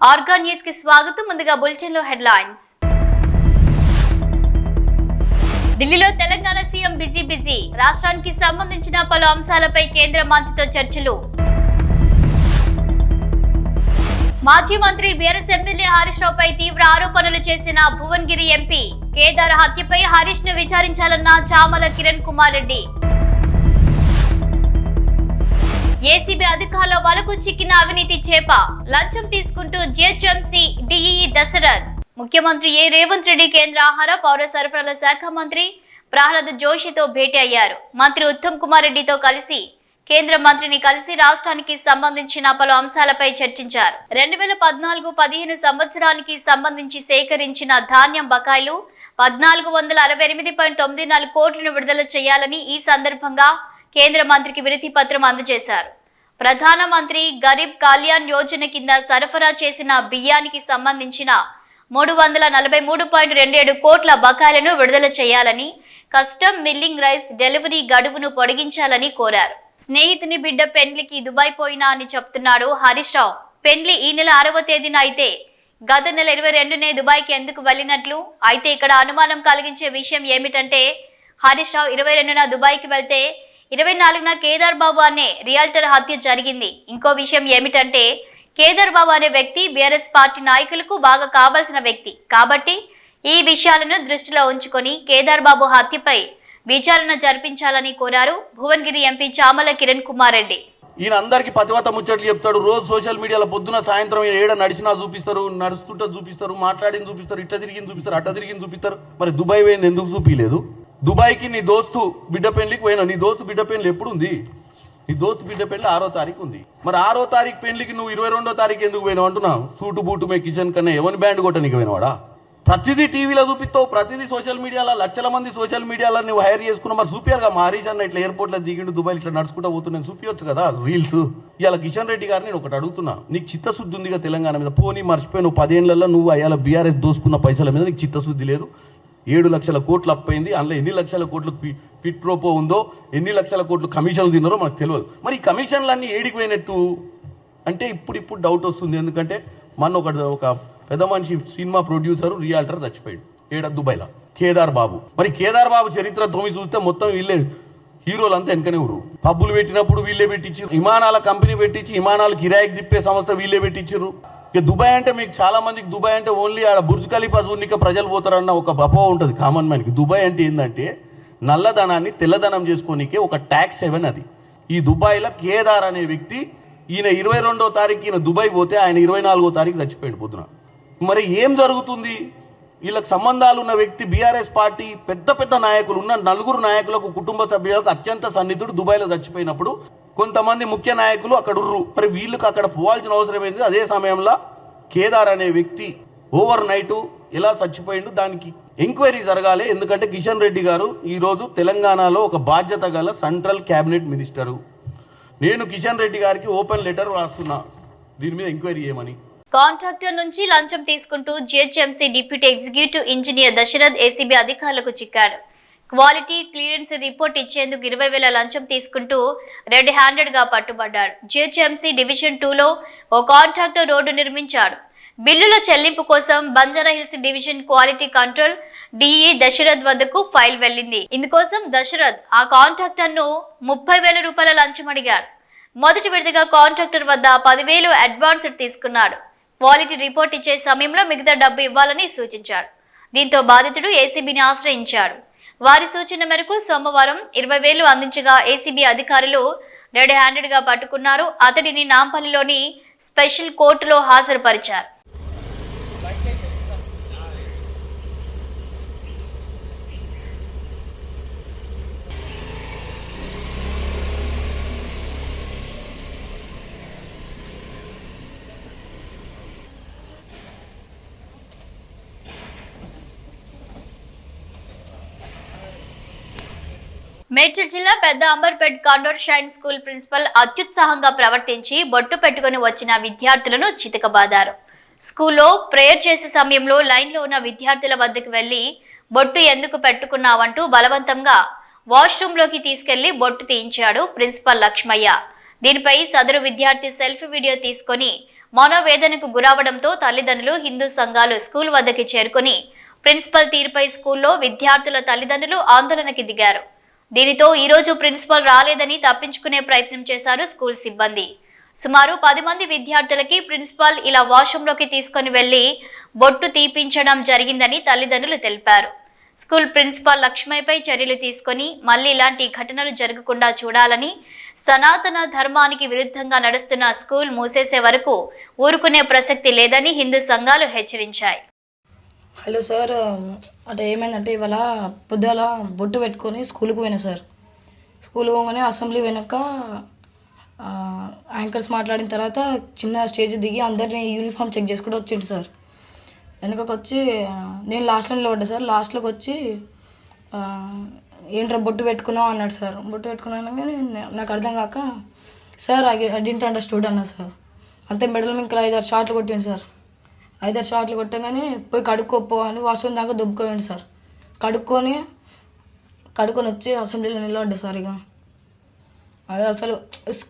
ఆర్గా న్యూస్కి స్వాగతం. ముందుగా బులెటిన్లో హెడ్లైన్స్. ఢిల్లీలో తెలంగాణ సీఎం బిజీ బిజీ. రాష్ట్రానికి సంబంధించిన పలు అంశాలపై కేంద్ర మంత్రితో చర్చలు. మాజీ మంత్రి బీఆర్ఎస్ ఎమ్మెల్యే హరీష్ రావుపై తీవ్ర ఆరోపణలు చేసిన భువన్గిరి ఎంపీ. కేదార్ హత్యపై హరీష్ను విచారించాలన్న చామల కిరణ్ కుమార్ రెడ్డి. ఏసీబీ అధికారుల వలకు చిక్కిన అవినీతి చేప. లంచం తీసుకుంటూ జిహెచ్ఎంసీ డిఈఈ దశరథ్. ముఖ్యమంత్రి ఏ రేవంత్ రెడ్డి కేంద్ర ఆహార పౌర సరఫరాల శాఖ మంత్రి ప్రహ్లాద్ జోషితో భేటీ అయ్యారు. మంత్రి ఉత్తమ్ కుమార్ రెడ్డితో కలిసి కేంద్ర మంత్రిని కలిసి రాష్ట్రానికి సంబంధించిన పలు అంశాలపై చర్చించారు. రెండు వేల పద్నాలుగు పదిహేను సంవత్సరానికి సంబంధించి సేకరించిన ధాన్యం బకాయిలు పద్నాలుగు వందల అరవై ఎనిమిది పాయింట్ తొమ్మిది నాలుగు కోట్లను విడుదల చేయాలని ఈ సందర్భంగా కేంద్ర మంత్రికి వినతి పత్రం అందజేశారు. ప్రధానమంత్రి గరీబ్ కళ్యాణ్ యోజన కింద సరఫరా చేసిన బియ్యానికి సంబంధించిన మూడు వందల నలభై మూడు పాయింట్ రెండు ఏడు కోట్ల బకాయిలను విడుదల చేయాలని కస్టమ్ మిల్లింగ్ రైస్ డెలివరీ గడువును పొడిగించాలని కోరారు. స్నేహితుని బిడ్డ పెండ్లికి దుబాయ్ పోయినా అని చెప్తున్నాడు హరీష్ రావు. పెండ్లి ఈ నెల ఆరవ తేదీన అయితే గత నెల ఇరవై రెండునే దుబాయ్కి ఎందుకు వెళ్ళినట్లు? అయితే ఇక్కడ అనుమానం కలిగించే విషయం ఏమిటంటే హరీష్ రావు ఇరవై రెండున దుబాయ్కి వెళ్తే ఇరవై నాలుగున కేదార్ బాబు అనే రియాల్టర్ హత్య జరిగింది. ఇంకో విషయం ఏమిటంటే కేదార్ బాబు అనే వ్యక్తి బీఆర్ఎస్ పార్టీ నాయకులకు బాగా కావాల్సిన వ్యక్తి. కాబట్టి ఈ విషయాలను దృష్టిలో ఉంచుకొని కేదార్ బాబు హత్యపై విచారణ జరిపించాలని కోరారు భువనగిరి ఎంపీ చామల కిరణ్ కుమార్ రెడ్డి. ఈయన అందరికి పతివత ముచ్చట్లు చెప్తాడు. రోజు సోషల్ మీడియాలో పొద్దున సాయంత్రం ఏడ నడిచినా చూపిస్తారు నడుస్తుంటే చూపిస్తారు మాట్లాడింది చూపిస్తారు ఇట్ట తిరిగింది చూపిస్తారు అట్ట తిరిగింది చూపిస్తారు. మరి దుబాయ్ పోయింది ఎందుకు చూపించలేదు దుబాయ్కి నీ దోస్తు బిడ్డ పెళ్ళికి పోయినా నీ దోస్తు బిడ్డ పెళ్ళి ఎప్పుడు ఉంది నీ దోస్తు బిడ్డ పెళ్ళి ఆరో తారీఖు ఉంది. మరి ఆరో తారీఖు పెళ్ళికి నువ్వు ఇరవై రెండో తారీఖు ఎందుకు పోయినావు అంటున్నావు? సూటు బూటు మే కిచెన్ కన్నా ఎవరి బ్యాండ్ కొట్టనికి పోయినవాడా? ప్రతిదీ టీవీలో చూపిస్తావు ప్రతిదీ సోషల్ మీడియాలో లక్షల మంది సోషల్ మీడియాలో నువ్వు హైర్ చేసుకున్నావు మరి చూపియాలిగా మా హరీష్ అన్న ఇట్లా ఎయిర్పోర్ట్లో దిగిండు దుబాయ్ ఇట్లా నడుచుకుంటూ పోతున్నాను చూపించచ్చు కదా రీల్స్ ఇలా కిషన్ రెడ్డి గారిని నేను ఒకటి అడుగుతున్నా. నీకు చిత్తశుద్ధి ఉందిగా తెలంగాణ మీద? పోనీ మర్చిపోయి నువ్వు పదేళ్ళలో నువ్వు అయ్యాల బీఆర్ఎస్ దోసుకున్న పైసల మీద నీకు చిత్తశుద్ధి లేదు. ఏడు లక్షల కోట్లు అప్పైంది అందులో ఎన్ని లక్షల కోట్లు పి- పిట్ ప్రోపో ఉందో ఎన్ని లక్షల కోట్లు కమిషన్లు తిన్నారో మనకు తెలియదు. మరి కమిషన్లన్నీ ఏడికి పోయినట్టు అంటే ఇప్పుడు ఇప్పుడు డౌట్ వస్తుంది. ఎందుకంటే మన ఒక ఒక పెద్ద మనిషి సినిమా ప్రొడ్యూసర్ రియాల్టర్ చచ్చిపోయాడు. ఏడ? దుబాయ్లో. కేదార్ బాబు. మరి కేదార్ బాబు చరిత్ర తొమ్మిది చూస్తే మొత్తం వీళ్ళే హీరోలంతా వెనకనే ఉరు పబ్బులు పెట్టినప్పుడు వీళ్ళే పెట్టించారు విమానాల కంపెనీ పెట్టించి విమానాలు కిరాయికి తిప్పే సంస్థ వీళ్ళే పెట్టించారు ఇక దుబాయ్ అంటే మీకు చాలా మందికి దుబాయ్ అంటే ఓన్లీ ఆడ బుర్జ్ ఖలీఫా చూడనిక ప్రజలు పోతారన్న ఒక అపోహ ఉంటుంది కామన్ మ్యాన్కి దుబాయ్ అంటే ఏంటంటే నల్లధనాన్ని తెల్లధనం చేసుకోనికే ఒక ట్యాక్స్ హెవెన్ అది. ఈ దుబాయ్లో కేదార్ అనే వ్యక్తి ఈయన ఇరవై రెండో తారీఖు ఈయన దుబాయ్ పోతే ఆయన ఇరవై నాలుగో తారీఖు చచ్చిపోయాడు పొద్దున. మరి ఏం జరుగుతుంది? వీళ్ళకి సంబంధాలు ఉన్న వ్యక్తి బీఆర్ఎస్ పార్టీ పెద్ద పెద్ద నాయకులు ఉన్న నలుగురు నాయకులకు కుటుంబ సభ్యులకు అత్యంత సన్నిధుడు దుబాయ్లో చచ్చిపోయినప్పుడు కొంతమంది ముఖ్య నాయకులు అక్కడ ఉర్రు మరి వీళ్ళకి అక్కడ పోవాల్సిన అవసరం ఏంది? అదే సమయంలో కేదార్ అనే వ్యక్తి ఓవర్ నైట్ ఎలా చచ్చిపోయిండు. దానికి ఎంక్వైరీ జరగాలి. ఎందుకంటే కిషన్ రెడ్డి గారు ఈరోజు తెలంగాణలో ఒక బాధ్యత గల సెంట్రల్ క్యాబినెట్ మినిస్టరు. నేను కిషన్ రెడ్డి గారికి ఓపెన్ లెటర్ రాస్తున్నా. దీని మీద ఎంక్వైరీ చేయమని. కాంట్రాక్టర్ నుంచి లంచం తీసుకుంటూ GHMC deputy executive engineer Dasharath ACB అధికారులకు చిక్కాడు క్వాలిటీ క్లియరెన్స్ రిపోర్ట్ ఇచ్చేందుకు ఇరవై వేల లంచం తీసుకుంటూ రెడ్ హ్యాండెడ్గా పట్టుబడ్డాడు. జిహెచ్ఎంసీ డివిజన్ టూలో ఓ కాంట్రాక్టర్ రోడ్డు నిర్మించాడు. బిల్లుల చెల్లింపు కోసం Banjara hills division quality control DE Dasharath వద్దకు ఫైల్ వెళ్ళింది. ఇందుకోసం దశరథ్ ఆ కాంట్రాక్టర్ను ముప్పై వేల రూపాయల లంచం అడిగాడు మొదటి విడతగా కాంట్రాక్టర్ వద్ద పదివేలు అడ్వాన్స్ తీసుకున్నాడు. క్వాలిటీ రిపోర్ట్ ఇచ్చే సమయంలో మిగతా డబ్బు ఇవ్వాలని సూచించాడు. దీంతో బాధితుడు ఏసీబీని ఆశ్రయించాడు. వారి సూచన మేరకు సోమవారం ఇరవై వేలు అందించగా ఏసీబీ అధికారులు రెడ్ హ్యాండెడ్గా పట్టుకున్నారు. అతడిని నాంపల్లిలోని స్పెషల్ కోర్టులో హాజరుపరిచారు. మేడ్చల్ జిల్లా పెద్ద Amberpet condor shine school principal అత్యుత్సాహంగా ప్రవర్తించి బొట్టు పెట్టుకుని వచ్చిన విద్యార్థులను చితకబాదారు. స్కూల్లో ప్రేయర్ చేసే సమయంలో లైన్లో ఉన్న విద్యార్థుల వద్దకు వెళ్ళి బొట్టు ఎందుకు పెట్టుకున్నావంటూ బలవంతంగా వాష్రూమ్లోకి తీసుకెళ్ళి బొట్టు తీయించాడు ప్రిన్సిపల్ లక్ష్మయ్య. దీనిపై సదరు విద్యార్థి సెల్ఫీ వీడియో తీసుకొని మనోవేదనకు గురవడంతో తల్లిదండ్రులు హిందూ సంఘాలు స్కూల్ వద్దకి చేరుకుని ప్రిన్సిపల్ తీరుపై స్కూల్లో విద్యార్థుల తల్లిదండ్రులు ఆందోళనకి దిగారు. దీనితో ఈరోజు ప్రిన్సిపల్ రాలేదని తప్పించుకునే ప్రయత్నం చేశారు స్కూల్ సిబ్బంది. సుమారు పది మంది విద్యార్థులకి ప్రిన్సిపాల్ ఇలా వాష్రూంలోకి తీసుకొని వెళ్ళి బొట్టు తీపించడం జరిగిందని తల్లిదండ్రులు తెలిపారు. స్కూల్ ప్రిన్సిపాల్ లక్ష్మయ్యపై చర్యలు తీసుకొని మళ్ళీ ఇలాంటి ఘటనలు జరగకుండా చూడాలని సనాతన ధర్మానికి విరుద్ధంగా నడుస్తున్న స్కూల్ మూసేసే వరకు ఊరుకునే ప్రసక్తి లేదని హిందూ సంఘాలు హెచ్చరించాయి. హలో సార్ అంటే ఏమైందంటే ఇవాళ పొద్దుగాల బొట్టు పెట్టుకొని స్కూల్కి పోయినా సార్. స్కూల్ పోగానే అసెంబ్లీ వెనక యాంకర్స్ మాట్లాడిన తర్వాత చిన్న స్టేజ్ దిగి అందరినీ యూనిఫామ్ చెక్ చేసుకుంటూ వచ్చిండు సార్. వెనకకి వచ్చి ఆ, నేను లాస్ట్లో పడ్డా సార్. లాస్ట్లోకి వచ్చి ఏంట్రా బొట్టు పెట్టుకున్నావు? అన్నాడు సార్. బొట్టు పెట్టుకున్నాను కానీ నాకు అర్థం కాక sir I I didn't understood అన్నా సార్. అంతే మెడల్ ఇంకా ఐదారు షార్ట్లు కొట్టిండు సార్. ఐదారు షాట్లు కొట్టగానే పోయి కడుక్కోపో అని వాష్రూమ్ దాకా దుబ్బుకోండి సార్. కడుక్కొని కడుక్కొని వచ్చి అసెంబ్లీలో నిలబడ్డా సార్ ఇక అదే అసలు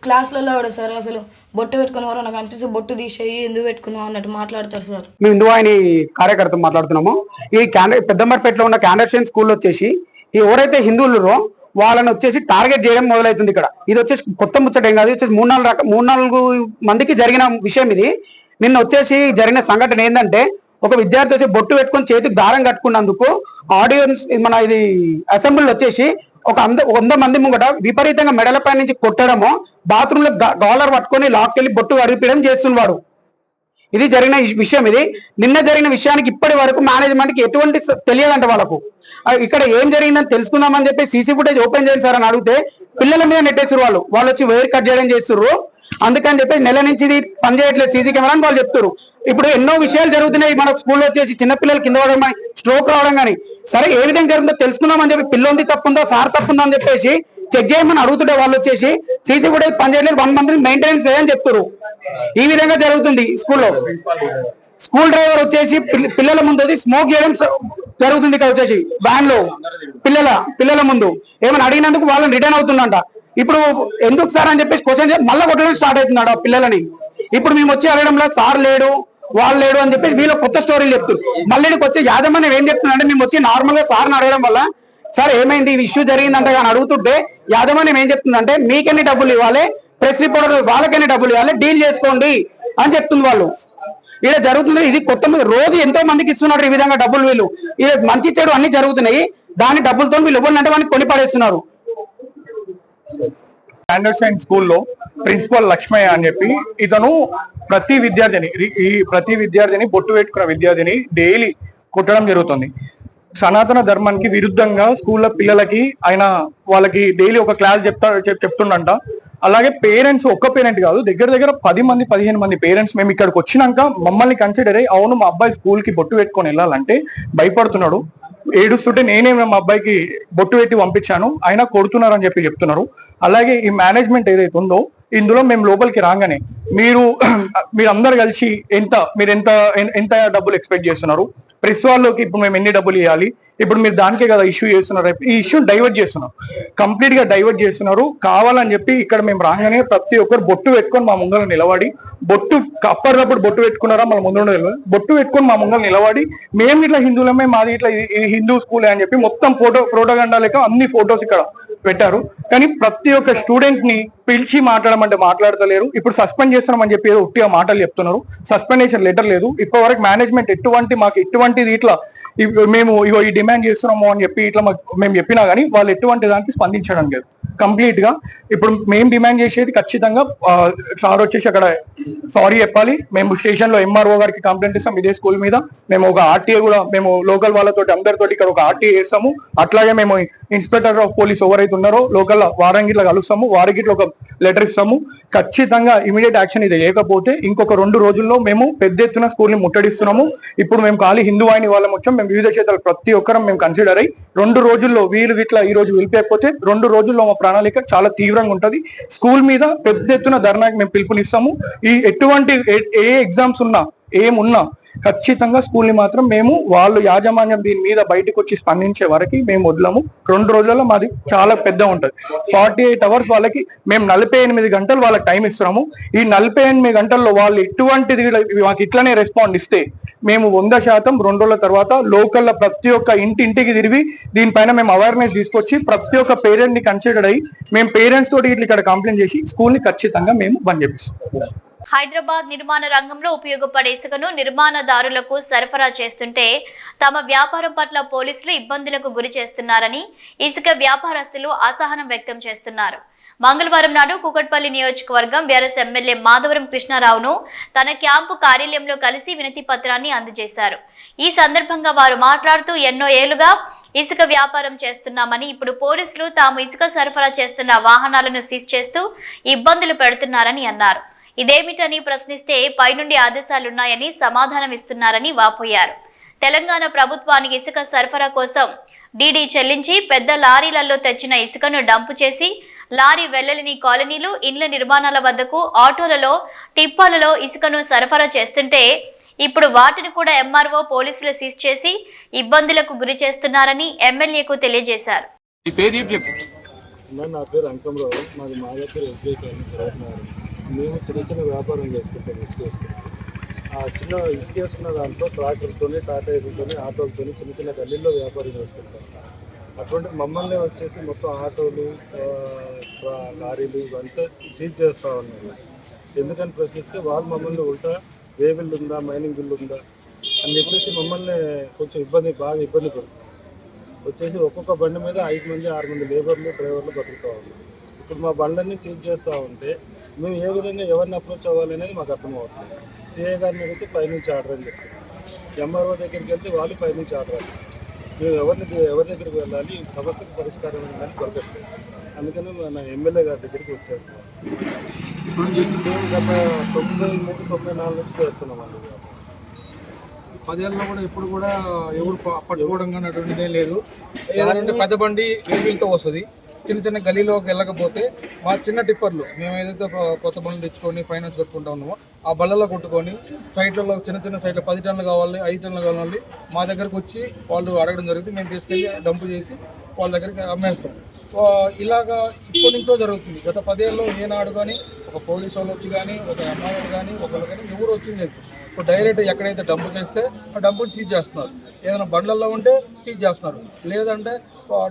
క్లాస్లలో కూడా సార్ అసలు. బొట్టు పెట్టుకునేవారు నాకు అనిపిస్తే బొట్టు తీసేయి ఎందుకు పెట్టుకున్నావు అన్నట్టు మాట్లాడతారు సార్. మేము హిందువాహిని కార్యకర్త మాట్లాడుతున్నాము. ఈ క్యాండ పెద్దమర్పేటలో ఉన్న క్యాండర్షన్ స్కూల్ వచ్చేసి ఈ ఎవరైతే హిందువులరో వాళ్ళని వచ్చేసి టార్గెట్ చేయడం మొదలవుతుంది ఇక్కడ. ఇది వచ్చేసి కొత్త ముచ్చట ఏం కాదు వచ్చేసి మూడు నాలుగు రక మూడు నాలుగు మందికి జరిగిన విషయం ఇది. నిన్న వచ్చేసి జరిగిన సంఘటన ఏంటంటే ఒక విద్యార్థి వచ్చి బొట్టు పెట్టుకొని చేతికి దారం కట్టుకున్నందుకు ఆడియన్స్ మన ఇది అసెంబ్లీలో వచ్చేసి ఒక అంద వంద మంది ముంగట విపరీతంగా మెడలపై నుంచి కొట్టడము బాత్రూమ్లో డాలర్ పట్టుకొని లాక్కెళ్ళి బొట్టు అరిపించడం చేస్తున్నవాడు. ఇది జరిగిన విషయం ఇది. నిన్న జరిగిన విషయానికి ఇప్పటి వరకు మేనేజ్మెంట్కి ఎటువంటి తెలియదంట వాళ్ళకు. ఇక్కడ ఏం జరిగిందని తెలుసుకుందామని చెప్పి సీసీ ఫుటేజ్ ఓపెన్ చేయండి సార్ అని అడిగితే పిల్లల మీద నెట్టేసారు వాళ్ళు. వాళ్ళు వచ్చి వైర్ కట్ చేయడం చేస్తున్నారు అందుకని చెప్పి నెల నుంచి ఇది పనిచేయట్లేదు సీసీ కెమెరా అని వాళ్ళు చెప్తారు ఇప్పుడు ఎన్నో విషయాలు జరుగుతున్నాయి మన స్కూల్లో వచ్చేసి చిన్నపిల్లలు కింద పడడం కానీ స్ట్రోక్ రావడం కానీ. సరే ఏ విధంగా జరుగుతుందో తెలుసుకుందామని చెప్పి పిల్లోంది తప్పుందా సార్ తప్పుందా అని చెప్పేసి చెక్ చేయమని అడుగుతుండే వాళ్ళు వచ్చేసి సీసీ కూడా పనిచేయట్లేదు వన్ మంత్ మెయింటెనెన్స్ లేదని చెప్తారు ఈ విధంగా జరుగుతుంది స్కూల్లో. స్కూల్ డ్రైవర్ వచ్చేసి పిల్లల ముందు వచ్చి స్మోక్ చేయడం జరుగుతుంది ఇక్కడ వచ్చేసి వ్యాన్లో పిల్లల పిల్లల ముందు. ఏమైనా అడిగినందుకు వాళ్ళని రిటర్న్ అవుతుందంట ఇప్పుడు ఎందుకు సార్ అని చెప్పేసి క్వశ్చన్ మళ్ళీ కొట్టడం స్టార్ట్ అవుతున్నాడు ఆ పిల్లలని. ఇప్పుడు మేము వచ్చి అడగడంలో సార్ లేడు వాళ్ళు లేడు అని చెప్పేసి వీళ్ళు కొత్త స్టోరీలు చెప్తారు మళ్ళీ వచ్చి యాజమాన్యం ఏం చెప్తుందంటే మేము వచ్చి నార్మల్గా సార్ని అడగడం వల్ల సార్ ఏమైంది? ఈ ఇష్యూ జరిగిందంట కానీ అడుగుతుంటే యాజమాన్యం ఏం చెప్తుందంటే మీకెన్ని డబ్బులు ఇవ్వాలి? ప్రెస్ రిపోర్టర్ వాళ్ళకెన్ని డబ్బులు ఇవ్వాలి? డీల్ చేసుకోండి అని చెప్తుంది వాళ్ళు. ఇలా జరుగుతుంది ఇది కొత్త రోజు ఎంతో మందికి ఇస్తున్నారు ఈ విధంగా డబ్బులు వీళ్ళు. ఇది మంచి చెడు అన్ని జరుగుతున్నాయి దాని డబ్బులతో వీళ్ళు ఇవ్వాలంటే వాడిని కొని పడేస్తున్నారు అండర్స్టాండ్ స్కూల్లో ప్రిన్సిపల్ లక్ష్మయ్య అని చెప్పి ఇతను ప్రతి విద్యార్థిని ఈ- ప్రతి విద్యార్థిని బొట్టు పెట్టుకున్న విద్యార్థిని డైలీ కొట్టడం జరుగుతుంది. సనాతన ధర్మానికి విరుద్ధంగా స్కూల్లో పిల్లలకి ఆయన వాళ్ళకి డైలీ ఒక క్లాస్ చెప్తా చెప్- చెప్తుండంట. అలాగే పేరెంట్స్ ఒక్క పేరెంట్ కాదు దగ్గర దగ్గర పది మంది పదిహేను మంది పేరెంట్స్ మేము ఇక్కడికి వచ్చినాక మమ్మల్ని కన్సిడర్ అయ్యి అవును మా అబ్బాయి స్కూల్కి బొట్టు పెట్టుకొని వెళ్ళాలంటే భయపడుతున్నాడు. ఏడుస్తుంటే నేనే మా అబ్బాయికి బొట్టు పెట్టి పంపించాను. ఆయన కొడుతున్నారు అని చెప్పి చెప్తున్నారు. అలాగే ఈ మేనేజ్మెంట్ ఏదైతే ఉందో ఇందులో మేము లోపలికి రాగానే మీరు మీరందరు కలిసి ఎంత మీరు ఎంత ఎంత డబ్బులు ఎక్స్పెక్ట్ చేస్తున్నారు? ప్రెస్ వాళ్ళకి ఇప్పుడు మేము ఎన్ని డబ్బులు ఇవ్వాలి ఇప్పుడు మీరు దానికే కదా ఇష్యూ చేస్తున్నారు. ఈ ఇష్యూ డైవర్ట్ చేస్తున్నారు కంప్లీట్గా డైవర్ట్ చేస్తున్నారు. కావాలని చెప్పి ఇక్కడ మేము రాగానే ప్రతి ఒక్కరు బొట్టు పెట్టుకొని మా ముంగల నిలబడి బొట్టు అప్పటికప్పుడు బొట్టు పెట్టుకున్నారా? మన ముందు బొట్టు పెట్టుకొని మా ముంగల నిలబడి మేము ఇట్లా హిందువులమే మాది ఇట్లా హిందూ స్కూల్ అని చెప్పి మొత్తం ఫోటో ప్రోటోగండా లెక్క అన్ని ఫొటోస్ ఇక్కడ. పెట్టారు. కానీ ప్రతి ఒక్క స్టూడెంట్ని పిలిచి మాట్లాడమంటే మాట్లాడతలేరు. ఇప్పుడు సస్పెండ్ చేస్తున్నామని చెప్పి ఏదో ఉట్టిగా మాటలు చెప్తున్నారు. సస్పెండేషన్ లెటర్ లేదు. ఇప్పటి వరకు మేనేజ్మెంట్ ఎటువంటి మాకు ఎటువంటిది ఇట్లా మేము ఇగో ఈ డిమాండ్ చేస్తున్నాము అని చెప్పి ఇట్లా మేము చెప్పినా కానీ వాళ్ళు ఎటువంటి దానికి స్పందించడం లేదు. కంప్లీట్గా ఇప్పుడు మేము డిమాండ్ చేసేది ఖచ్చితంగా సార్ వచ్చేసి అక్కడ సారీ చెప్పాలి. మేము స్టేషన్లో ఎంఆర్ఓ గారికి కంప్లైంట్ ఇస్తాం. ఇదే స్కూల్ మీద మేము ఒక ఆర్టీఏ కూడా మేము లోకల్ వాళ్ళతో అందరితోటి ఇక్కడ ఒక ఆర్టీఏ చేస్తాము. అట్లాగే మేము ఇన్స్పెక్టర్ ఆఫ్ పోలీస్ ఎవరైతే ఉన్నారో లోకల్ వారం గిట్ల కలుస్తాము వారికి ఒక లెటర్ ఇస్తాము. ఖచ్చితంగా ఇమీడియట్ యాక్షన్ ఇది లేకపోతే ఇంకొక రెండు రోజుల్లో మేము పెద్ద ఎత్తున స్కూల్ని ముట్టడిస్తున్నాము. ఇప్పుడు మేము ఖాళీ హిందూ వాయిని వాళ్ళం వచ్చాం మేము వివిధ క్షేత్రాలు ప్రతి ఒక్కరం మేము కన్సిడర్ అయ్యి రెండు రోజుల్లో వీలు ఇట్లా ఈ రోజు వెళ్ళిపోకపోతే రెండు రోజుల్లో మా ప్రణాళిక చాలా తీవ్రంగా ఉంటుంది. స్కూల్ మీద పెద్ద ఎత్తున ధర్నాకి మేము పిలుపునిస్తాము. ఈ ఎటువంటి ఏ- ఏ ఎగ్జామ్స్ ఉన్నా ఏమున్నా ఖచ్చితంగా స్కూల్ని మాత్రం మేము వాళ్ళు యాజమాన్యం దీని మీద బయటకు వచ్చి స్పందించే వరకు మేము వదలము. రెండు రోజుల్లో మాది చాలా పెద్ద ఉంటుంది. ఫార్టీ ఎయిట్ అవర్స్ వాళ్ళకి మేము నలభై ఎనిమిది గంటలు వాళ్ళకి టైం ఇస్తున్నాము. ఈ నలభై ఎనిమిది గంటల్లో వాళ్ళు ఎటువంటిది మాకు ఇట్లనే రెస్పాండ్ ఇస్తే మేము వంద శాతం రెండు రోజుల తర్వాత లోకల్ ప్రతి ఒక్క ఇంటింటికి తిరిగి దీనిపైన మేము అవేర్నెస్ తీసుకొచ్చి ప్రతి ఒక్క పేరెంట్ని కన్సిడర్ అయ్యి మేము పేరెంట్స్ తోటి ఇట్లా ఇక్కడ కంప్లైంట్ చేసి స్కూల్ని ఖచ్చితంగా మేము బంద్ చేపిస్తాం. హైదరాబాద్ నిర్మాణ రంగంలో ఉపయోగపడే ఇసుకను నిర్మాణదారులకు సరఫరా చేస్తుంటే తమ వ్యాపారం పట్ల పోలీసులు ఇబ్బందులకు గురి చేస్తున్నారని ఇసుక వ్యాపారస్తులు అసహనం వ్యక్తం చేస్తున్నారు. మంగళవారం నాడు కూకట్పల్లి నియోజకవర్గం బీఆర్ఎస్ ఎమ్మెల్యే మాధవరం కృష్ణారావును తన క్యాంపు కార్యాలయంలో కలిసి వినతి పత్రాన్ని అందజేశారు. ఈ సందర్భంగా వారు మాట్లాడుతూ ఎన్నో ఏళ్ళుగా ఇసుక వ్యాపారం చేస్తున్నామని ఇప్పుడు పోలీసులు తాము ఇసుక సరఫరా చేస్తున్న వాహనాలను సీజ్ చేస్తూ ఇబ్బందులు పెడుతున్నారని అన్నారు. ఇదేమిటని ప్రశ్నిస్తే పైనుండి ఆదేశాలున్నాయని సమాధానం ఇస్తున్నారని వాపోయారు. తెలంగాణ ప్రభుత్వానికి ఇసుక సరఫరా కోసం డీడీ చెల్లించి పెద్ద లారీలలో తెచ్చిన ఇసుకను డంపు చేసి లారీ వెల్లలిని కాలనీలు ఇండ్ల నిర్మాణాల వద్దకు ఆటోలలో టిప్పాలలో ఇసుకను సరఫరా చేస్తుంటే ఇప్పుడు వాటిని కూడా ఎంఆర్ఓ పోలీసులు సీజ్ చేసి ఇబ్బందులకు గురి చేస్తున్నారని ఎమ్మెల్యేకు తెలియజేశారు. నా పేరు అంకంరావు మాది మా దగ్గర మేము చిన్న చిన్న వ్యాపారం చేసుకుంటాం ఇసుక వేసుకుంటాం ఆ చిన్న ఇసుక వేసుకున్న దాంట్లో ట్రాక్టర్తోని టాటా ఆటోలతో చిన్న చిన్న గల్లీల్లో వ్యాపారం చేసుకుంటాం. అటువంటి మమ్మల్ని వచ్చేసి మొత్తం ఆటోలు లారీలు ఇవంతా సీజ్ చేస్తూ ఉన్నారు. ఎందుకని ప్రశ్నిస్తే వాళ్ళు మమ్మల్ని ఉల్టా ఏ బిల్లు ఉందా మైనింగ్ బిల్లు ఉందా అని చెప్పేసి మమ్మల్ని కొంచెం ఇబ్బంది బాగా ఇబ్బంది పడుతుంది. వచ్చేసి ఒక్కొక్క బండి మీద ఐదు మంది ఆరు మంది లేబర్లు డ్రైవర్లు బతుకుతూ ఉన్నారు. ఇప్పుడు మా బండ్లన్నీ సీజ్ చేస్తూ ఉంటే మేము ఏ విధంగా ఎవరిని అప్రోచ్ అవ్వాలి అనేది మాకు అర్థమవుతుంది సిఐ గారిని అడిగితే పైనుంచి ఆర్డర్ అని చెప్తారు ఎంఆర్ఓ దగ్గరికి వెళ్తే వాళ్ళు పైనుంచి ఆర్డర్ అని మేము ఎవరిని ఎవరి దగ్గరికి వెళ్ళాలి ఈ సమస్యకు పరిష్కారం అనేది దొరకట్లేదు అందుకని మన ఎమ్మెల్యే గారి దగ్గరికి వచ్చారు. మేము గత తొంభై మూడు తొంభై నాలుగు నుంచి చేస్తున్నాం అండి పదేళ్ళలో కూడా ఇప్పుడు కూడా ఎవరు పట్టుకోవడం కానీ అటువంటిదే లేదు. ఏదంటే పెద్ద బండి వెహికల్తో వస్తుంది. చిన్న చిన్న గలీలోకి వెళ్ళకపోతే మా చిన్న టిప్పర్లు మేము ఏదైతే కొత్త బండ్లు తెచ్చుకొని ఫైనాన్స్ కట్టుకుంటా ఉన్నామో ఆ బళ్ళలో కొట్టుకొని సైట్లలో చిన్న చిన్న సైట్లు పది టన్నులు కావాలి ఐదు టన్నులు కావాలి మా దగ్గరకు వచ్చి వాళ్ళు అడగడం జరిగింది. మేము తీసుకెళ్ళి డంపు చేసి వాళ్ళ దగ్గరికి అమ్మేస్తాం. ఇలాగా ఇప్పటి నుంచో జరుగుతుంది. గత పదేళ్ళలో ఏనాడు కానీ ఒక పోలీసు వాళ్ళు వచ్చి కానీ ఒక ఎంఆర్ఓ కానీ ఒకళ్ళు కానీ ఎవరు వచ్చింది లేదు. డైరెక్ట్ ఎక్కడైతే డంపు చేస్తే ఆ డబ్బులు సీజ్ చేస్తున్నారు. ఏదైనా బండ్లలో ఉంటే సీజ్ చేస్తున్నారు. లేదంటే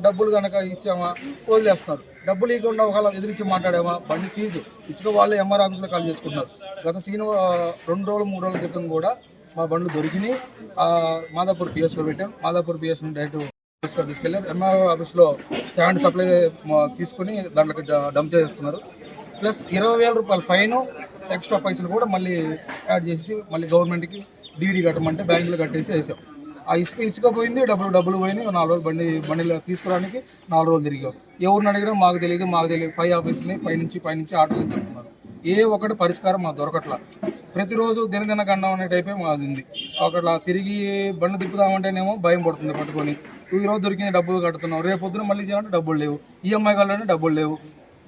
డబ్బులు కనుక ఇచ్చామా వదిలేస్తున్నారు. డబ్బులు ఇవ్వకుండా ఒకవేళ ఎదిరించి మాట్లాడామా బండి సీజ్ ఇసుక వాళ్ళే ఎంఆర్ ఆఫీస్లో కాల్ చేసుకుంటున్నారు. గత సీన్ రెండు రోజులు మూడు రోజుల క్రితం కూడా మా బండ్లు దొరికినాయి. మాదాపూర్ పిఎస్లో పెట్టాం. మాదాపూర్ పిఎస్ డైరెక్ట్ తీసుకొని తీసుకెళ్ళారు ఎంఆర్ఓ ఆఫీస్లో స్టాండ్ సప్లై తీసుకుని దాంట్లోకి డంప్ చేసుకున్నారు. ప్లస్ ఇరవై వేల రూపాయల ఫైన్ ఎక్స్ట్రా పైసలు కూడా మళ్ళీ యాడ్ చేసి మళ్ళీ గవర్నమెంట్కి డీడీ కట్టమంటే బ్యాంకులో కట్టేసి వేసాం. ఆ ఇసుక ఇసుక పోయింది డబ్బులు డబ్బులు పోయినాయి నాలుగు రోజులు బండి బండిలో తీసుకురావడానికి నాలుగు రోజులు తిరిగాం. ఎవరిని అడిగినా మాకు తెలియదు మాకు తెలియదు. పై ఆఫీస్ని పైనుంచి పైనుంచి ఆటోలు తింటున్నారు ఏ ఒక్కటి పరిష్కారం మాకు దొరకట్లా. ప్రతిరోజు దినదిన గండం అనే టైపే మాది ఉంది. అక్కడ తిరిగి బండి తిప్పుదామంటేనేమో భయం పడుతుంది పట్టుకొని. ఈ రోజు దొరికిన డబ్బులు కడుతున్నాం రేపు పొద్దున మళ్ళీ చేయాలంటే డబ్బులు లేవు. ఈఎంఐ కావాలంటే డబ్బులు లేవు.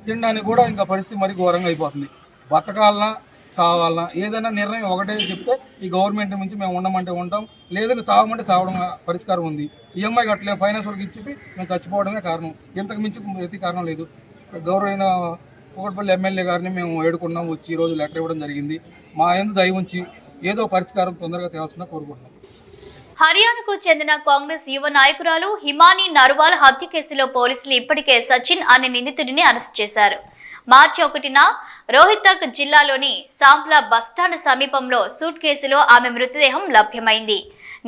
తినడానికి కూడా ఇంకా పరిస్థితి మరి ఘోరంగా అయిపోతుంది. బతకాలనా చావాలనా? ఏదైనా నిర్ణయం ఒకటే చెప్తే ఈ గవర్నమెంట్ నుంచి మేము ఉండమంటే ఉంటాం. లేదంటే చావమంటే చావడం పరిష్కారం ఉంది. ఈఎంఐ కట్టలేదు ఫైనాన్స్ వాళ్ళకి ఇచ్చి మేము చచ్చిపోవడమే కారణం. ఇంతకు మించి ప్రతి కారణం లేదు. గౌరవైన కూకట్పల్లి ఎమ్మెల్యే గారిని మేము వేడుకున్నాం వచ్చి ఈరోజు లెటర్ ఇవ్వడం జరిగింది. మా ఎందు దయ ఉంచి ఏదో పరిష్కారం తొందరగా తేవాల్సిందిగా కోరుకుంటున్నాం. హర్యానాకు చెందిన కాంగ్రెస్ యువ నాయకురాలు హిమాని నర్వాల్ హత్య కేసులో పోలీసులు ఇప్పటికే సచిన్ అనే నిందితుడిని అరెస్ట్ చేశారు. మార్చి ఒకటిన రోహితక్ జిల్లాలోని సాంప్లా బస్టాండ్ సమీపంలో సూట్ కేసులో ఆమె మృతదేహం లభ్యమైంది.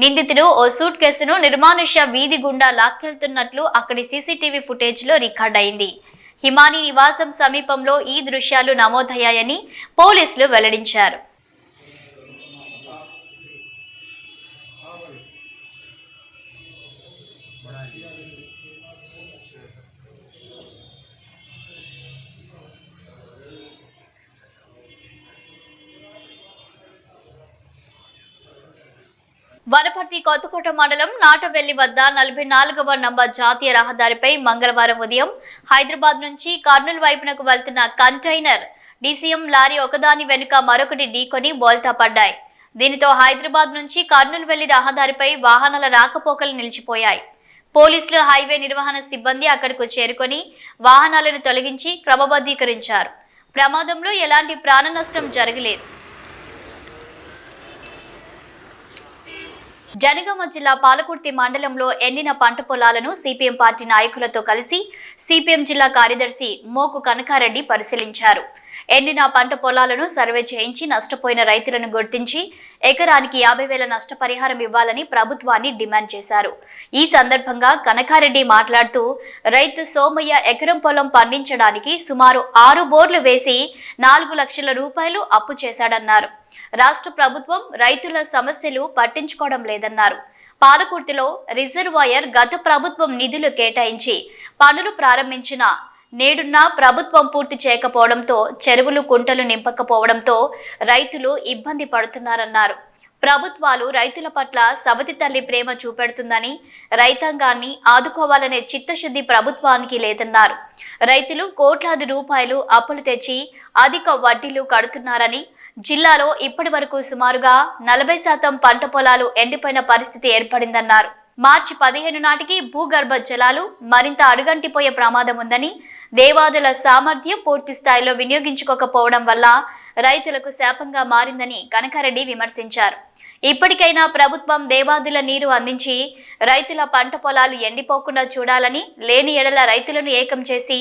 నిందితుడు ఓ సూట్ కేసును నిర్మానుష్య వీధి గుండా లాక్కెళ్తున్నట్లు అక్కడి సీసీటీవీ ఫుటేజ్లో రికార్డయింది. హిమాని నివాసం సమీపంలో ఈ దృశ్యాలు నమోదయ్యాయని పోలీసులు వెల్లడించారు. వనపర్తి కొత్తకోట మండలం నాటవెల్లి వద్ద నలభై నాలుగవ నంబర్ జాతీయ రహదారిపై మంగళవారం ఉదయం హైదరాబాద్ నుంచి కర్నూలు వైపునకు వెళ్తున్న కంటైనర్ డీసీఎం లారీ ఒకదాని వెనుక మరొకటి ఢీకొని బోల్తా పడ్డాయి. దీనితో హైదరాబాద్ నుంచి కర్నూలు వెళ్ళి రహదారిపై వాహనాల రాకపోకలు నిలిచిపోయాయి. పోలీసులు హైవే నిర్వహణ సిబ్బంది అక్కడకు చేరుకొని వాహనాలను తొలగించి క్రమబద్ధీకరించారు. ప్రమాదంలో ఎలాంటి ప్రాణ నష్టం జరగలేదు. జనగామ జిల్లా పాలకుర్తి మండలంలో ఎండిన పంట పొలాలను సిపిఎం పార్టీ నాయకులతో కలిసి సిపిఎం జిల్లా కార్యదర్శి మోకు కనకారెడ్డి పరిశీలించారు. ఎండిన పంట పొలాలను సర్వే చేయించి నష్టపోయిన రైతులను గుర్తించి ఎకరానికి యాభై వేల నష్టపరిహారం ఇవ్వాలని ప్రభుత్వాన్ని డిమాండ్ చేశారు. ఈ సందర్భంగా కనకారెడ్డి మాట్లాడుతూ రైతు సోమయ్య ఎకరం పొలం పండించడానికి సుమారు ఆరు బోర్లు వేసి నాలుగు లక్షల రూపాయలు అప్పు చేశాడన్నారు. రాష్ట్ర ప్రభుత్వం రైతుల సమస్యలు పట్టించుకోవడం లేదన్నారు. పాలకుర్తిలో రిజర్వాయర్ గత ప్రభుత్వం నిధులు కేటాయించి పనులు ప్రారంభించిన నేడున్న ప్రభుత్వం పూర్తి చేయకపోవడంతో చెరువులు కుంటలు నింపకపోవడంతో రైతులు ఇబ్బంది పడుతున్నారన్నారు. ప్రభుత్వాలు రైతుల పట్ల సవతి తల్లి ప్రేమ చూపెడుతుందని రైతాంగాన్ని ఆదుకోవాలనే చిత్తశుద్ధి ప్రభుత్వానికి లేదన్నారు. రైతులు కోట్లాది రూపాయలు అప్పులు తెచ్చి అధిక వడ్డీలు కడుతున్నారని జిల్లాలో ఇప్పటి వరకు సుమారుగా నలభై శాతం పంట పొలాలు ఎండిపోయిన పరిస్థితి ఏర్పడిందన్నారు. మార్చి పదిహేను నాటికి భూగర్భ జలాలు మరింత అడుగంటిపోయే ప్రమాదం ఉందని దేవాదుల సామర్థ్యం పూర్తి స్థాయిలో వినియోగించుకోకపోవడం వల్ల రైతులకు శాపంగా మారిందని కనకారెడ్డి విమర్శించారు. ఇప్పటికైనా ప్రభుత్వం దేవాదుల నీరు అందించి రైతుల పంట పొలాలు ఎండిపోకుండా చూడాలని లేని ఎడల రైతులను ఏకం చేసి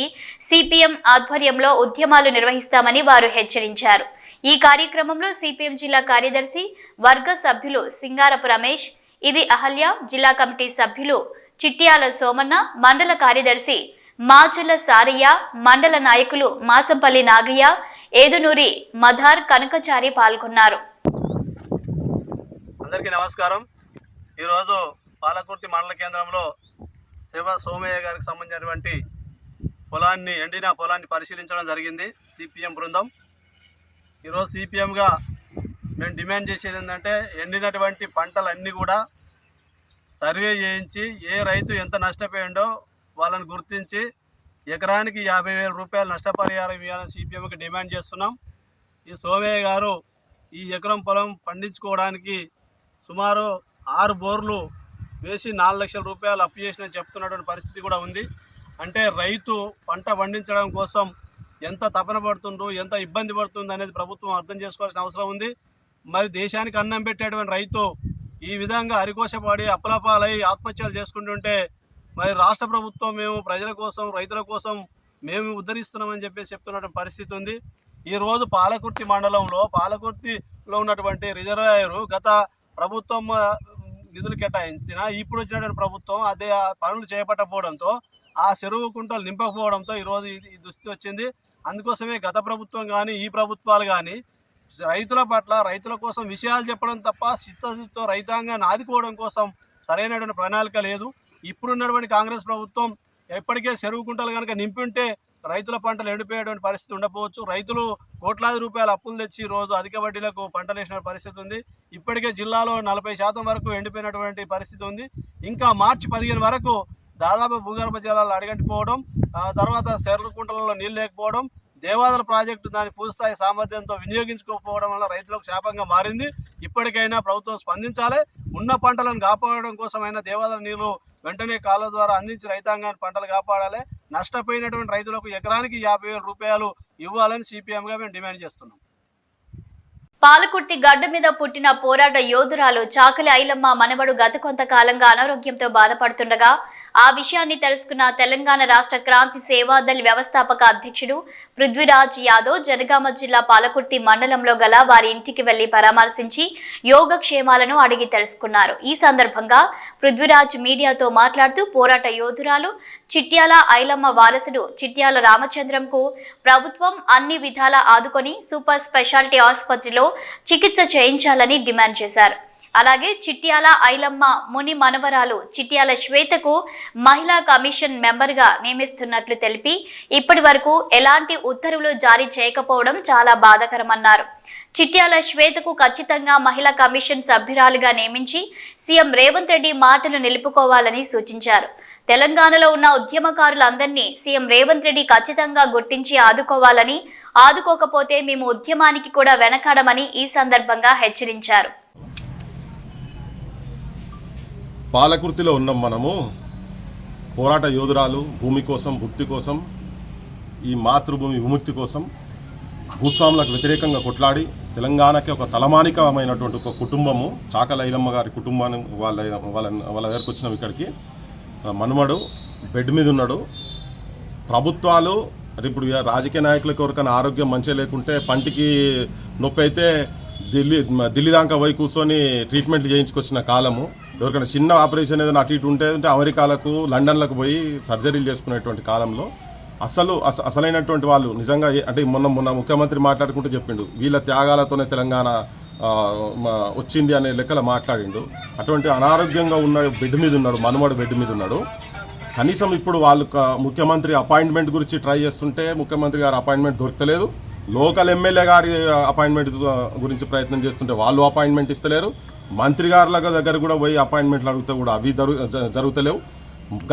సిపిఎం ఆధ్వర్యంలో ఉద్యమాలు నిర్వహిస్తామని వారు హెచ్చరించారు. ఈ కార్యక్రమంలో సిపిఎం జిల్లా కార్యదర్శి వర్గ సభ్యులు సింగారపు రమేష్ ఇది అహల్య జిల్లా కమిటీ సభ్యులు చిట్యాల సోమన్న మండల కార్యదర్శి మాచుల సారయ్య మండల నాయకులు మాసంపల్లి నాగయ్య ఏదునూరి మధార్ కనకచారి పాల్గొన్నారు. అందరికీ నమస్కారం. ఈరోజు పాలకుర్తి మండల కేంద్రంలో శివ సోమయ్య గారికి సంబంధించినటువంటి పొలాన్ని ఎండిన పొలాన్ని పరిశీలించడం జరిగింది సిపిఎం బృందం. ఈరోజు సిపిఎంగా మేము డిమాండ్ చేసేది ఏంటంటే ఎండినటువంటి పంటలన్నీ కూడా సర్వే చేయించి ఏ రైతు ఎంత నష్టపోయిండో వాళ్ళని గుర్తించి ఎకరానికి యాభై వేల రూపాయలు నష్టపరిహారం ఇవ్వాలని సిపిఎంకి డిమాండ్ చేస్తున్నాం. ఈ సోమయ్య గారు ఈ ఎకరం పొలం పండించుకోవడానికి సుమారు ఆరు బోర్లు వేసి నాలుగు లక్షల రూపాయలు అప్పు చేసిన చెప్తున్నటువంటి పరిస్థితి కూడా ఉంది. అంటే రైతు పంట పండించడం కోసం ఎంత తపన పడుతుండ్రు ఎంత ఇబ్బంది పడుతుంది అనేది ప్రభుత్వం అర్థం చేసుకోవాల్సిన అవసరం ఉంది. మరి దేశానికి అన్నం పెట్టేటువంటి రైతు ఈ విధంగా అరికోశపడి అప్పలపాలై ఆత్మహత్యలు చేసుకుంటుంటే మరి రాష్ట్ర ప్రభుత్వం మేము ప్రజల కోసం రైతుల కోసం మేము ఉద్ధరిస్తున్నామని చెప్పేసి చెప్తున్నటువంటి పరిస్థితి ఉంది. ఈరోజు పాలకుర్తి మండలంలో పాలకుర్తిలో ఉన్నటువంటి రిజర్వాయరు గత ప్రభుత్వం నిధులు కేటాయించిన ఇప్పుడు వచ్చినటువంటి ప్రభుత్వం అదే పనులు చేపట్టకపోవడంతో ఆ చెరువు కుంటలు నింపకపోవడంతో ఈరోజు ఈ- ఈ దుస్థితి వచ్చింది. అందుకోసమే గత ప్రభుత్వం కానీ ఈ ప్రభుత్వాలు కానీ రైతుల పట్ల రైతుల కోసం విషయాలు చెప్పడం తప్ప చిత్తశుద్ధితో రైతాంగాన్ని ఆదుకోవడం కోసం సరైనటువంటి ప్రణాళిక లేదు. ఇప్పుడున్నటువంటి కాంగ్రెస్ ప్రభుత్వం ఎప్పటికే చెరువు కుంటలు కనుక నింపుంటే రైతుల పంటలు ఎండిపోయేటువంటి పరిస్థితి ఉండకపోవచ్చు. రైతులు కోట్లాది రూపాయల అప్పులు తెచ్చి రోజు అధిక వడ్డీలకు పంటలు వేసిన పరిస్థితి ఉంది. ఇప్పటికే జిల్లాలో నలభై శాతం వరకు ఎండిపోయినటువంటి పరిస్థితి ఉంది. ఇంకా మార్చి పదిహేను వరకు దాదాపు భూగర్భ జలాలు అడగంటిపోవడం ఆ తర్వాత చెర్ల కుంటలలో నీళ్ళు లేకపోవడం దేవాదల ప్రాజెక్టు దాని పూర్తిస్థాయి సామర్థ్యంతో వినియోగించుకోకపోవడం వల్ల రైతులకు శాపంగా మారింది. ఇప్పటికైనా ప్రభుత్వం స్పందించాలి. ఉన్న పంటలను కాపాడడం కోసమైనా దేవాదల నీరు వెంటనే కాలువ ద్వారా అందించి రైతాంగాన్ని పంటలు కాపాడాలి. నష్టపోయినటువంటి రైతులకు ఎకరానికి యాభై వేల రూపాయలు ఇవ్వాలని సిపిఎంగా మేము డిమాండ్ చేస్తున్నాం. పాలకుర్తి గడ్డ మీద పుట్టిన పోరాట యోధురాలు చాకలి ఐలమ్మ మనవడు గత కొంతకాలంగా అనారోగ్యంతో బాధపడుతుండగా ఆ విషయాన్ని తెలుసుకున్న తెలంగాణ రాష్ట్ర క్రాంతి సేవాదళ్ వ్యవస్థాపక అధ్యక్షుడు పృథ్వీరాజ్ యాదవ్ జనగామ జిల్లా పాలకుర్తి మండలంలో గల వారి ఇంటికి వెళ్ళి పరామర్శించి యోగక్షేమాలను అడిగి తెలుసుకున్నారు. ఈ సందర్భంగా పృథ్వీరాజ్ మీడియాతో మాట్లాడుతూ పోరాట యోధురాలు చిట్యాల ఐలమ్మ వారసుడు చిట్యాల రామచంద్రంకు ప్రభుత్వం అన్ని విధాలా ఆదుకొని సూపర్ స్పెషాలిటీ ఆసుపత్రిలో చికిత్స చేయించాలని డిమాండ్ చేశారు. అలాగే చిట్యాల ఐలమ్మ ముని మనవరాలు చిట్యాల శ్వేతకు మహిళా కమిషన్ మెంబర్గా నియమిస్తున్నట్లు తెలిపి ఇప్పటి వరకు ఎలాంటి ఉత్తర్వులు జారీ చేయకపోవడం చాలా బాధాకరమన్నారు. చిట్యాల శ్వేతకు ఖచ్చితంగా మహిళా కమిషన్ సభ్యురాలుగా నియమించి సీఎం రేవంత్ రెడ్డి మాటలు నిలుపుకోవాలని సూచించారు. తెలంగాణలో ఉన్న ఉద్యమకారులందరినీ సీఎం రేవంత్ రెడ్డి ఖచ్చితంగా గుర్తించి ఆదుకోవాలని ఆదుకోకపోతే మేము ఉద్యమానికి కూడా వెనకాడమని ఈ సందర్భంగా హెచ్చరించారు. పాలకుర్తిలో ఉన్నాం మనము. పోరాట యోధురాలు భూమి కోసం భుక్తి కోసం ఈ మాతృభూమి విముక్తి కోసం భూస్వాములకు వ్యతిరేకంగా కొట్లాడి తెలంగాణకి ఒక తలమానికమైనటువంటి ఒక కుటుంబము చాకలైలమ్మ గారి కుటుంబాన్ని వాళ్ళ వాళ్ళ వాళ్ళ దగ్గరకు వచ్చినాం ఇక్కడికి. మనుమడు బెడ్ మీద ఉన్నాడు. ప్రభుత్వాలు ఇప్పుడు ఇక రాజకీయ నాయకులకు ఎవరికైనా ఆరోగ్యం మంచిగా లేకుంటే పంటికి నొప్పి అయితే ఢిల్లీ ఢిల్లీ దాకా పోయి కూర్చొని ట్రీట్మెంట్ చేయించుకొచ్చిన కాలము. ఎవరికైనా చిన్న ఆపరేషన్ ఏదైనా అటు ఇటు ఉంటే అంటే అమెరికాలకు లండన్లకు పోయి సర్జరీలు చేసుకునేటువంటి కాలంలో అసలు అస అసలైనటువంటి వాళ్ళు నిజంగా అంటే మొన్న మొన్న ముఖ్యమంత్రి మాట్లాడుకుంటూ చెప్పిండు వీళ్ళ త్యాగాలతోనే తెలంగాణ వచ్చింది అనే లెక్కల మాట్లాడిండు. అటువంటి అనారోగ్యంగా ఉన్న బెడ్ మీద ఉన్నాడు మనుమడు బెడ్ మీద ఉన్నాడు. కనీసం ఇప్పుడు వాళ్ళు ముఖ్యమంత్రి అపాయింట్మెంట్ గురించి ట్రై చేస్తుంటే ముఖ్యమంత్రి గారు అపాయింట్మెంట్ దొరకలేదు. లోకల్ ఎమ్మెల్యే గారి అపాయింట్మెంట్ గురించి ప్రయత్నం చేస్తుంటే వాళ్ళు అపాయింట్మెంట్ ఇస్తలేరు. మంత్రి గారుల దగ్గర కూడా పోయి అపాయింట్మెంట్లు అడిగితే కూడా అవి జరుగుతలేవు.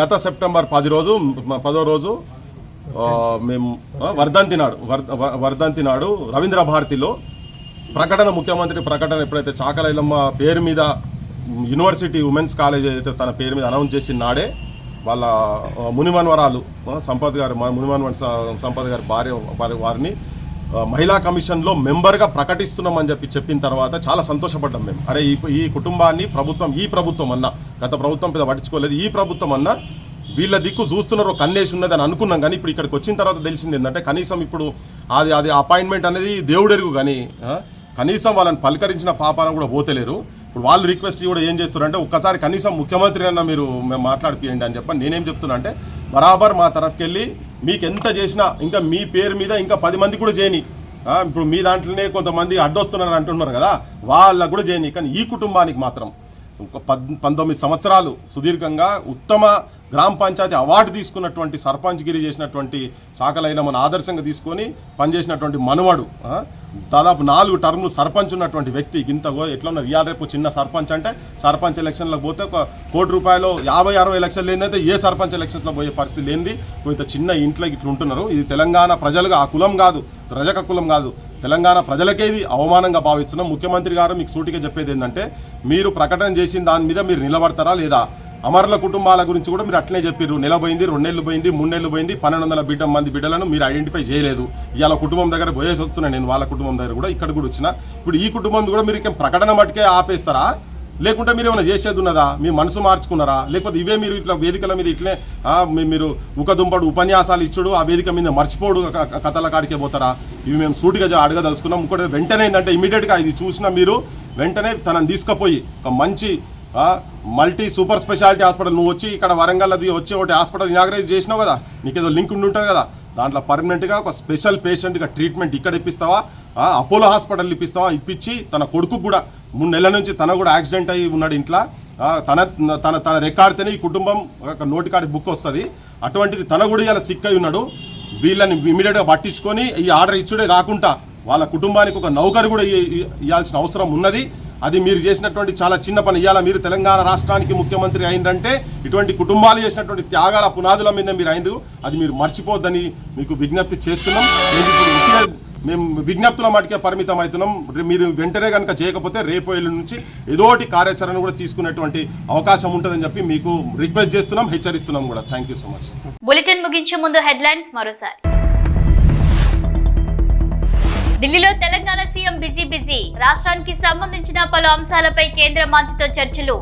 గత సెప్టెంబర్ పది రోజు పదో రోజు మేము వర్ధంతి నాడు వర్- వ- వర్ధంతి నాడు రవీంద్ర భారతిలో ప్రకటన ముఖ్యమంత్రి ప్రకటన ఎప్పుడైతే చాకలైలమ్మ పేరు మీద యూనివర్సిటీ ఉమెన్స్ కాలేజ్ అయితే తన పేరు మీద అనౌన్స్ చేసిన నాడే వాళ్ళ మునిమన్వరాలు సంపత్ గారు మా మునిమన్వన్ స- సంపత్ గారి భార్య వారి- వారిని మహిళా కమిషన్లో మెంబర్గా ప్రకటిస్తున్నామని చెప్పి చెప్పిన తర్వాత చాలా సంతోషపడ్డాం మేము. అరే ఈ ఈ కుటుంబాన్ని ప్రభుత్వం ఈ ప్రభుత్వం అన్న గత ప్రభుత్వం పెద్ద పట్టించుకోలేదు ఈ ప్రభుత్వం అన్న వీళ్ళ దిక్కు చూస్తున్నారు ఒక కన్నేసి ఉన్నది అని అనుకున్నాం. కానీ ఇప్పుడు ఇక్కడికి వచ్చిన తర్వాత తెలిసింది ఏంటంటే కనీసం ఇప్పుడు అది అది అపాయింట్మెంట్ అనేది దేవుడెరుగు కానీ కనీసం వాళ్ళని పలకరించిన పాపాన కూడా పోతలేరు. ఇప్పుడు వాళ్ళు రిక్వెస్ట్ కూడా ఏం చేస్తారంటే ఒక్కసారి కనీసం ముఖ్యమంత్రి అన్న మీరు మేము మాట్లాడిపియండి అని చెప్పని నేనేం చెప్తున్నా అంటే బరాబర్ మా తరఫుకి వెళ్ళి మీకు ఎంత చేసినా ఇంకా మీ పేరు మీద ఇంకా పది మంది కూడా చేయని ఇప్పుడు మీ దాంట్లోనే కొంతమంది అడ్డొస్తున్నారు అంటున్నారు కదా వాళ్ళకు కూడా చేయని కానీ ఈ కుటుంబానికి మాత్రం ఒక పద్ పంతొమ్మిది సంవత్సరాలు సుదీర్ఘంగా ఉత్తమ గ్రామ పంచాయతీ అవార్డు తీసుకున్నటువంటి సర్పంచ్గిరి చేసినటువంటి సాకలైన మన ఆదర్శంగా తీసుకొని పనిచేసినటువంటి మనవడు దాదాపు నాలుగు టర్ములు సర్పంచ్ ఉన్నటువంటి వ్యక్తి. ఇంత ఎట్లా ఉన్నారు? ఇవాళ రేపు చిన్న సర్పంచ్ అంటే సర్పంచ్ ఎలక్షన్లకు పోతే ఒక కోటి రూపాయలు యాభై అరవై లక్షలు లేనిదైతే ఏ సర్పంచ్ ఎలక్షన్స్లో పోయే పరిస్థితి లేనిది. కొంత చిన్న ఇంట్లో ఇట్లా ఉంటున్నారు ఇది తెలంగాణ ప్రజలుగా ఆ కులం కాదు రజక కులం కాదు. తెలంగాణ ప్రజలకే ఇది అవమానంగా భావిస్తున్నాం ముఖ్యమంత్రి గారు మీకు సూటిగా చెప్పేది ఏంటంటే మీరు ప్రకటన చేసిన దాని మీద మీరు నిలబడతారా లేదా? అమరుల కుటుంబాల గురించి కూడా మీరు అట్లనే చెప్పారు నెల పోయింది రెండేళ్ళు పోయింది మూడేళ్ళు పోయింది పన్నెండు వందల బిడ్డ మంది బిడ్డలను మీరు ఐడెంటిఫై చేయలేదు. ఇవాళ కుటుంబం దగ్గర పోయేసి వస్తున్నాను నేను వాళ్ళ కుటుంబం దగ్గర కూడా ఇక్కడ కూడా వచ్చిన. ఇప్పుడు ఈ కుటుంబం కూడా మీరు ప్రకటన మటుకే ఆపేస్తారా? లేకుంటే మీరు ఏమైనా చేసేది ఉన్నదా? మీ మనసు మార్చుకున్నారా? లేకపోతే ఇవే మీరు ఇట్లా వేదికల మీద ఇట్లే మీరు ఉకదుంపడు ఉపన్యాసాలు ఇచ్చుడు ఆ వేదిక మీద మర్చిపోడు కథల కాడికే పోతారా? ఇవి మేము సూటిగా అడగదలుచుకున్నాం. ఇంకోటి వెంటనే ఏంటంటే ఇమీడియట్గా ఇది చూసిన మీరు వెంటనే తనని తీసుకుపోయి ఒక మంచి మల్టీ సూపర్ స్పెషాలిటీ హాస్పిటల్ నువ్వు వచ్చి ఇక్కడ వరంగల్ అది వచ్చి ఒకటి హాస్పిటల్ ఇనాగ్రేట్ చేసినావు కదా? నీకేదో లింక్ ఉండి ఉంటుంది కదా? దాంట్లో పర్మనెంట్గా ఒక స్పెషల్ పేషెంట్గా ట్రీట్మెంట్ ఇక్కడ ఇప్పిస్తావా? Apollo hospital ఇప్పిస్తావా? ఇప్పించి తన కొడుకు కూడా మూడు నెలల నుంచి తన కూడా యాక్సిడెంట్ అయ్యి ఉన్నాడు ఇంట్లో. తన తన తన రికార్డ్తోనే ఈ కుటుంబం ఒక కార్డు బుక్ వస్తుంది. అటువంటిది తన కూడా ఇలా సిక్ అయి ఉన్నాడు. వీళ్ళని ఇమీడియట్గా పట్టించుకొని ఈ ఆర్డర్ ఇచ్చుడే కాకుండా వాళ్ళ కుటుంబానికి ఒక నౌకరు కూడా ఇ- ఇవ్వాల్సిన అవసరం ఉన్నది. అది మీరు చేసినటువంటి చాలా చిన్న పని. ఇవాళ మీరు తెలంగాణ రాష్ట్రానికి ముఖ్యమంత్రి అయిందంటే ఇటువంటి కుటుంబాలు చేసినటువంటి త్యాగాల పునాదుల మీద మీరు అయినరు. అది మీరు మర్చిపోద్దని మీకు విజ్ఞప్తి చేస్తున్నాం. మేము విజ్ఞప్తుల మటుకే పరిమితం అవుతున్నాం. మీరు వెంటనే కనుక చేయకపోతే రేపు ఎల్లు నుంచి ఏదోటి కార్యాచరణ కూడా తీసుకునేటువంటి అవకాశం ఉంటుందని చెప్పి మీకు రిక్వెస్ట్ చేస్తున్నాం హెచ్చరిస్తున్నాం కూడా. Thank you so much bulletin ముగించే ముందు హెడ్లైన్స్ మరోసారి. ఢిల్లీలో తెలంగాణ సీఎం బిజీ బిజీ. రాష్ట్రానికి సంబంధించిన పలు అంశాలపై కేంద్ర మంత్రితో చర్చలు.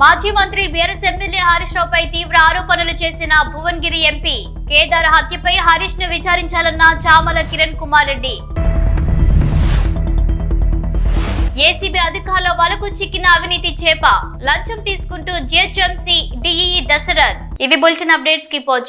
మాజీ మంత్రి బీఆర్ఎస్ ఎమ్మెల్యే హరీష్ రావుపై తీవ్ర ఆరోపణలు చేసిన భువన్గిరి ఎంపీ కేదార్ హత్యపై హరీష్ను విచారించాలన్న చామల కిరణ్ కుమార్ రెడ్డి. ఏసీబీ అధికారుల వలకు చిక్కిన అవినీతి చేప. లంచం తీసుకుంటూ జిహెచ్ఎంసీ డిఈ దశరథ్. ఇవి బులెటిన్ అప్డేట్స్కి వాచింగ్